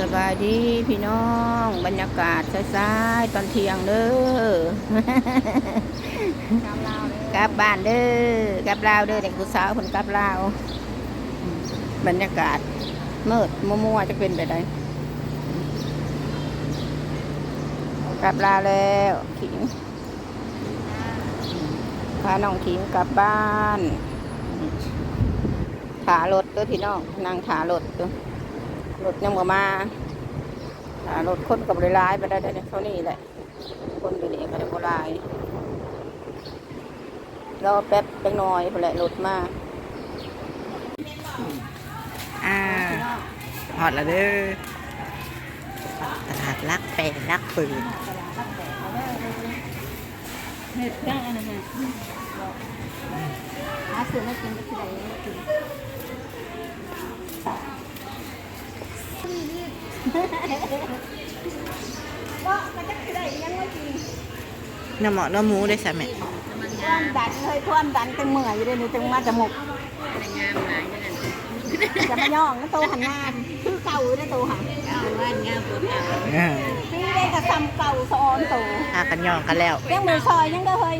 สบายดีพี่น้อง บรรยากาศสายๆตอนเที่ยงเด้อกลับบ้านเด้อกลับลาวเด้อเด็กผู้สาวคนกลับลาวบรรยากาศมืดมัวๆจะเป็นไปได้กลับลาวแล้วขิงพาน้องขิงกลับบ้านถารถด้อพี่น้องนั่งถารถด้อ รถยังบ่มาอ่ารถคนกับหลายๆไปได้ได้เท่านี้แหละ คนอยู่นี่ก็ได้บ่หลายรอแป๊บแป๊บน้อยพอแหละรถมาอ่าหอดแล้วเด้อตลาดรักแปลงรักปืนเฮ็ดจังอันนั้นหาซื้อมากินก็สิได้กิน ก็มันจะสิได้ยังไงกินน้ำหมอน้ำหมูได้สามแม่ความดันเฮ้ยความดันจังเมื่อยอยู่เด้นี่จังมาจมูกจะมาย่องนะโตหันงามคือเก่าอยู่นะโตหันอ่าปีได้กระซำเก่าสอนโตพากันย่องกันแล้วยังมือซอยยังเด้อเฮ้ย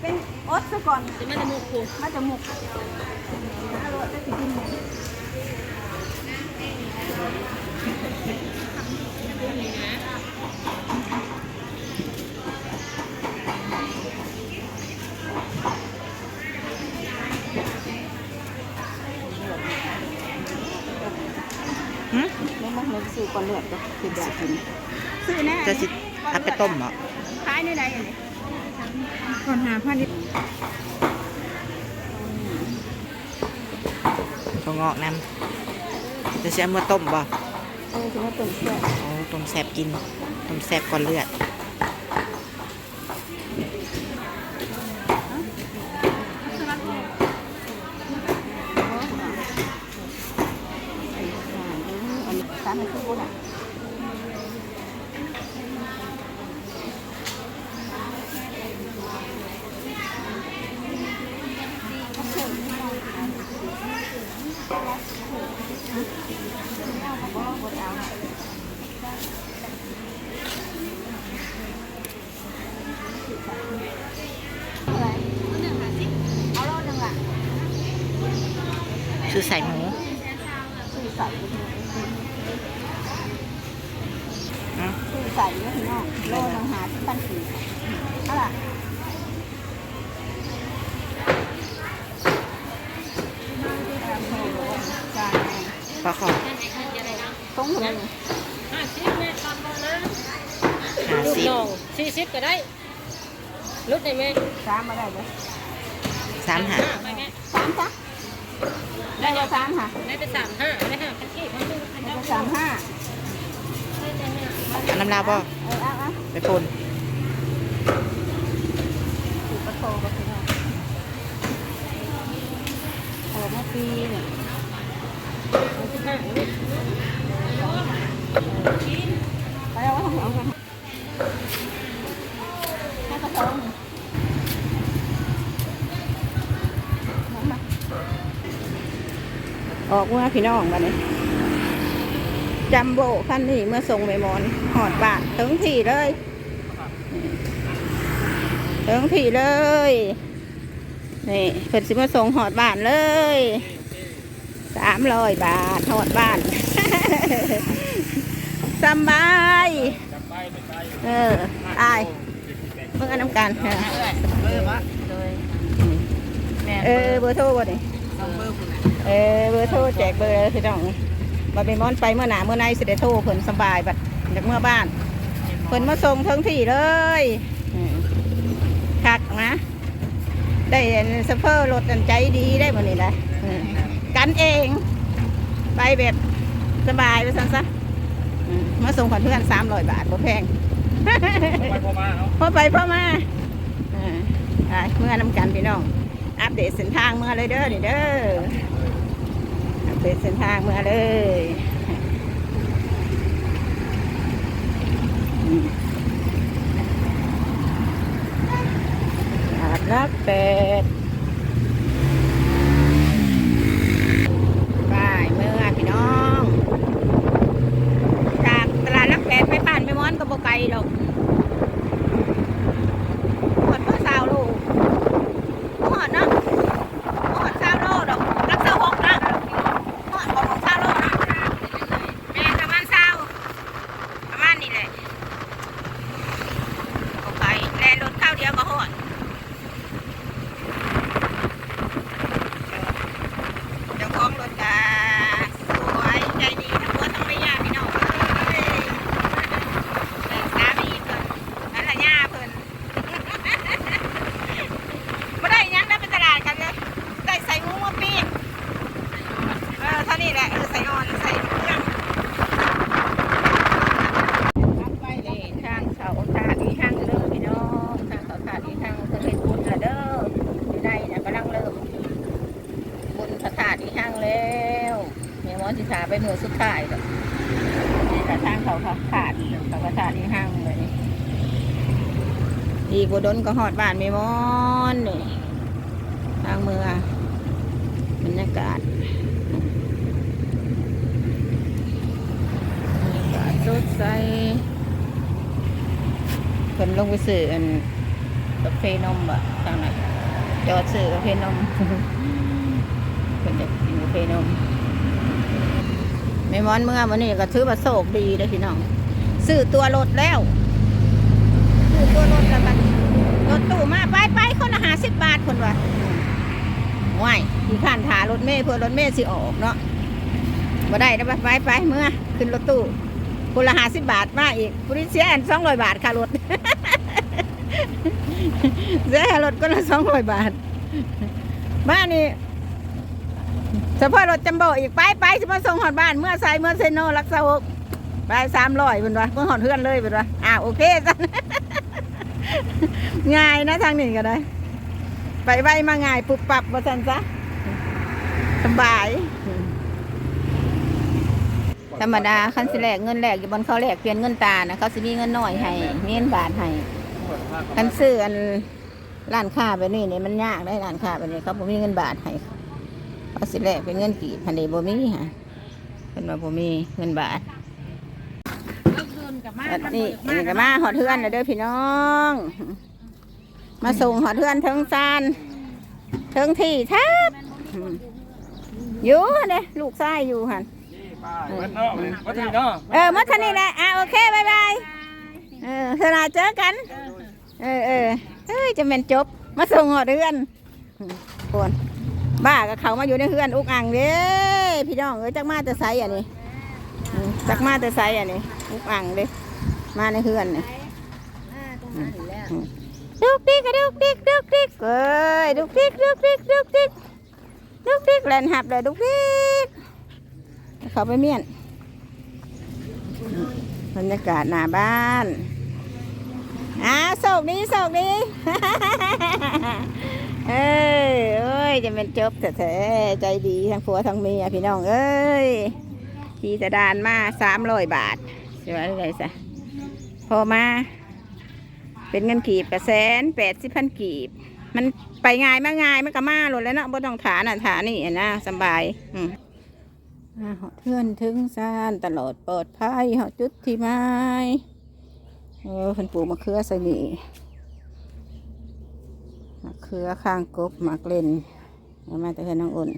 เป็นอดซะก่อนมาจมูกกูมาจมูกอร่อยจะสิกินหมู หึ แล้วมันเลยซื้ อก่อนเลือดก็คือแบบกินซื้อแน่จะสิเอาไปต้มเหรอขายในใดอันนี้ก่อนหาพันนิดก็งอกน้ำจะเสียมาต้มบ่เออถึงว่าต้นเสื้อโอ้ต้มแซบกิน ต้มแซบก่อนเลือด อันนี้สามในคือบุญอะ เอาโลนึงอะ คือใส่หมู ซื้อใส่ อะ ซื้อ ใส่เยอะพี่น้องโลนึงหาที่ปันสีเท่าไหร่จานปลาขอตรงหัวเลยห้าสิบแม่ตอนก่อนนะหาลูกสิบน้องสี่สิบก็ได้ลดได้ไหมสามมาได้เลยสามหาไปแม่สามจ้ะได้เลยสามค่ะได้ไปสามห้าได้ห้าพันที่พันหนึ่งพันได้เก้าไปสามห้าได้แต่ห้าเอา น้ำลาบ่เอไปพ่นถูกประโตก็คืออ้มาปีเนี่ยไปแล้วว่าเอาให้กระทงออกเมื่อพี่น้องบัดนี้ จัมโบ้คันนี้เมื่อส่งไปมอนหอดบาทถึงที่เลยถึงที่เลยนี่เพิ่นสิมาส่งหอดบ้านเลยสามร้อยบาทหอดบ้านสบายเอออายเมื่อน้ำกันเออเบอร์เออเบอร์โทรบ่นี่เบอร์คุณเออเบอร์โทรแจกเบอร์พี่น้อง บัดไปมอนไปเมื่อหนาเมื่อในสิได้โทเพิ่นสบายบัดจากเมื่อบ้านเพิ่นมาส่งถึงที่เลยคักนะ ได้สเฟอร์รถใจดีได้บ่นี่แหละกันเอง ไปแบบสบายไปซั่นซะอืมาส่งขวัญเพื่อนสามร้อยบาทบ่แพงพอไปพอมาอ่าเมื่อนำกันพี่น้อง อัปเดตเส้นทางเมื่อเลยเด้อนี่เด้อ อัปเดเส้นทางมาเลยอืมอาบรักเป็ดไปเมื่อพี่น้อง สิถา ไปมือสุดท้ายดอกนี่กระทางเขาเขาขาดเขากระขาดที่ห้างเลยนี่อีกบดนก็หอดบ้านไม่มอนนี่ทางเมืองบรรยากาศบรรยากาศสดใสเพิ่นลงไปซื้ออันกาแฟนมบะทางไหนจอดซื้อกาแฟนมเพิ่นจะกินกาแฟนม ไม่มอนเมื่อวันนี้ก็ถือว่าโชคดีเลยพี่น้องซื้อตัวรถแล้วซื้อตัวรถแล้วกันรถตู้มาไปไปคนละหาสิบบาทคนว่าว่ายที่ข้านถารถเมย์เพื่อรถเมย์สิออกเนาะบ่ได้นะไปไปเมื่อขึ้นรถตู้คนละหาสิบบาทมาอีกผู้ที่เสียอันสองร้อยบาทค่ารถเสียรถก็ละสองร้อยบาทมานี่ เฉพาะรถจัมโบ้อีกไปไปจะมาส่งหอดบ้านเมื่อใส่เมื่อเซโนรักษาอกไปสามร้อยเป็นวะเมื่อหอดเพื่อนเลยเป็นวะอ่าโอเคสันง่ายนะทางนี้ก็ได้ ไปไวมาง่ายปุบปับมาสันซะสบาย ธรรมดาคันสิแลกเงินแลกอยู่บนเขาแลกเปลี่ยนเงินตานะเขาสิมีเงินน้อยให้มีเงินบาทให้คันซื้ออันร้านค้าแบบนี้เนี่ยมันยากได้ร้านค้าแบบนี้เขาบ่มีเงินบาทให้ เอาสิแลกเป็นเงินกี่พันเดบ่มีฮะเป็นว่าบ่มีเงินบาทแล้วเดินกับมาอันนี้อันนี้ก็มาหอดเทือนแล้วเด้อพี่น้อง มาส่งหอดเทือนเทิงซานเทิงที่ทับอืมอยู่เด้ลูกชายอยู่หันมันเนาะมันถึงเนาะเออมาทันนี่แหละอะโอเคบายบายเออเวลาเจอกัน เออเออเฮ้ยจะเป็นจบ มาส่งหอดเทือนอืมปวน บ้ากับเขามาอยู่ในเฮือนอุกอ่างเด้พี่น้องเอ้ยจักมาแต่ไสอันนี้อืมจักมาแต่ไซอันนี้ลูกอ่างเลยมาในเฮือนนี่อืมดุกดิกกระดุกดิกดุกดิกเอ้ยดุกดิกดุกดิกดุกดิกดุกดิกแลนหับเลยดุกดิกเขาไปเมียนอืมบรรยากาศหน้าบ้านอ้าวโศกนี้โศกนี้ เอ้ยเอ้ยจะเป็นจบแต่แท้ใจดีทั้งผัวทั้งเมียพี่น้องเอ้ยขี่ตะดานมาสามร้อยบาทใช่ไหมอะไรซะพอมา เป็นเงินกีบกระแสนแปดสิบพันกีบ มันไปง่ายมาง่ายมันก็มาหลดแล้วเนาะบ่ต้องฐานอะฐานนี่นะสบายอืมอ่าเหาะเทือนถึงซานตลอดปลอดภัยเหาจุดที่ไม้เออเพิ่นปลูกมะเขือใส่นี่ มะเขือข้างกบหมากเล่นเอามาแต่เพื่อนน้องอุ่น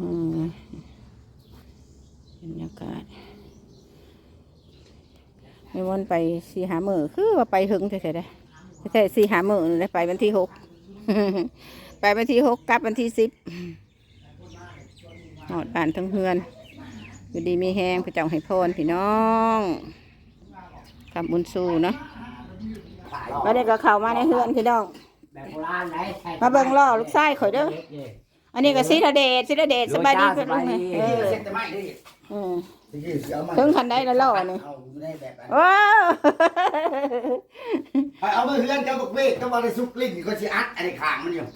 อืมบรรยากาศไม่วันไปสีหามือคือว่าไปหึงใช่ไหมไม่ใช่สีหามือเลยไปวันที่หกไปวันที่หกกลับวันที่สิบหอดบ้านทั้งเฮือนอยู่ดีมีแห้งพระเจ้าให้พรพี่น้องคำบุญสู้เนาะมาได้ก็เข้ามาในเฮือนพี่น้อง แบบโบราณไหนใช่มาเบิ่งล่อลูกชายข่อยเด้อ อันนี้ก็สิทธเดชสิทธเดชสบายดีเพื่อนลุงเลยเออเส้นจะไหม้ดิอืมเอามาถึงทันได้แล้วล่อนี่ เอาอยู่ในแบบนั้นโอ้เอามาเฮือนเจ้าตกเวทก็มาได้ซุกลิ้นก็สิอัดอะไรขางมันอยู่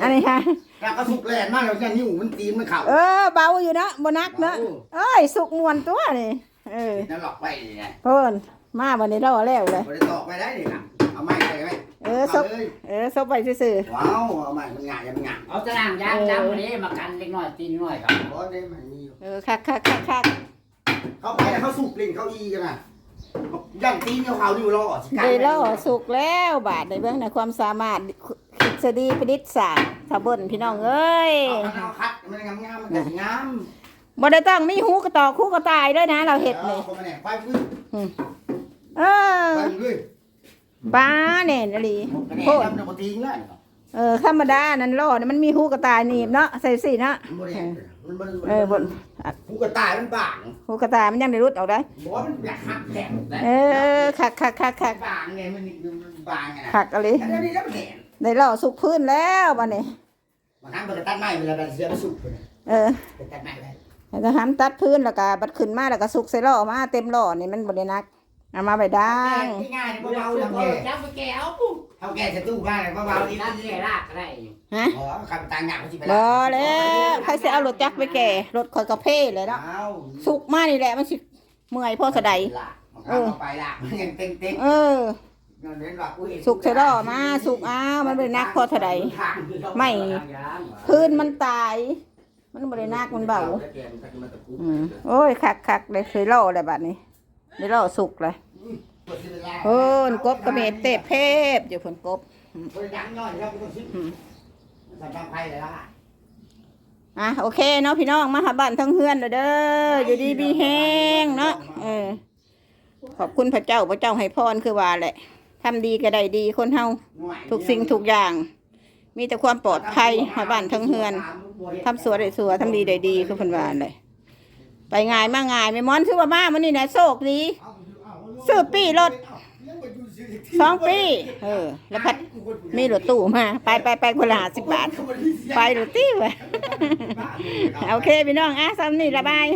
อันนี้ค่ะแล้วก็ซุกแลนมากแล้วเนี่ยนิ้วมันตีนมันเข่าเออ เบาอยู่เนอะบนักเนอะเอ้ย สุกมวนตัวนี่ เออนั่นหลอกไปนี่ไงเพิ่นมาวันนี้เราแล้วเลย บ่ได้ตอกไปได้นี่นะ เอาไม้ไปไหมเออซบเลยเออซบไปซื่อว้าวเอาไม้มันง่ายมันง่ายเอาตารางยางยางนี้มากันเล็กน้อยตีนน้อยครับเพราะได้มันมีอยู่ๆเออคักคักคักคักเขาไปแล้วเขาสุกลิ้นเขาอีกันน่ะย่างตีนเขาเขาอยู่รอสิได้ล่อสุกแล้วบาทในเบื้องในความสามารถคิดสดีประดิษฐ์ศาสตร์ถ้าเบนพี่น้องเอ้ยเอาเอาคัดมันงามงามมันก็สิงามบ่ได้ต้องมีหูกระต่อคู่กระต่ายด้วยนะ เราเห็ดนี่อาไปเนี่ยไปพื้นเออไปพื้น บ้าเนี่ยนาลีกระแหน่โคตรดำน้ำมันทิ้งแล้วเออธรรมดานั่นล่อนี่มันมีหูกระต่ายหนีบเนาะใส่สิเนาะมันบ่ได้มันบ่เออบนผู้กระต่ายมันบางหูกระต่ายมันยังได้รุดออกได้ บอกว่ามันอยากหักแข็งเออคักคักคักคักบางไงมันมันบางไงนะคักอะไรแล้วนี่แล้วมันแข็งได้ล่อสุกพื้นแล้วบัดนี้ บางครั้งมันจะตัดไม้เวลามันเสียมันสุกเลยเออไปตัดไม้ได้ แล้วก็ห้ามตัดพื้นแล้วก็บัดขึ้นมาแล้วก็สุกใส่ล่อมาเต็มล่อนี่มันบ่ได้นัก เอามาไปดังง่ายๆเบาๆแล้วก็จับไปแก้วปุ๊บเท่าแก่จะตู้บ้านเลยเบาๆนี่นั่นนี่ลากก็ได้อยู่ฮะอ๋อคำต่างอย่างมันสิไปรอแล้วใครจะเอารถจักรไปแก่รถคอยกระเพาเลยเนาะสุกมากนี่แหละมันสิเมื่อยพ่อสะใดเอาไปลากมันยังเต็งเออๆเน้นว่ากูเห็นสุกเสร็จแล้วมาสุกอ้าวมันเป็นนักพ่อสะใดไม่พื้นมันตาย มันบรินักมันเบาโอ้ยคักคักเลยเคยล่อเลยบัดนี้ ได้ล่อสุกเลยโอ้นกบกระเม็ดเตะเพบอยู่ฝนกบบริดังย่อยแล้วกูต้องซิสัมผัสไฟเลยล่ะอะโอเคเนาะพี่น้องมาหาบ้านทั้งเฮือนเด้อเด้ออยู่ดีบีแห้งเนาะเออขอบคุณพระเจ้าพระเจ้าให้พรคือว่าแหละทำดีก็ได้ดีคนเฮาทุกสิ่งทุกอย่าง มีแต่ความปลอดภัยหาบ้านทั้งเฮือนทำสวยได้สวยทำดีได้ดีคือเพิ่นว่าเลย ไปง่ายมาง่ายไม่มอนคือว่ามามันนี่นะโชคดีซื้อปีรถสองปีเออ แล้วพัดมีรถตู้มา ไปไปไปคนละห้าสิบบาท ไปรถตี้วะโอเคพี่น้องอะซ้ำนี่ระบาย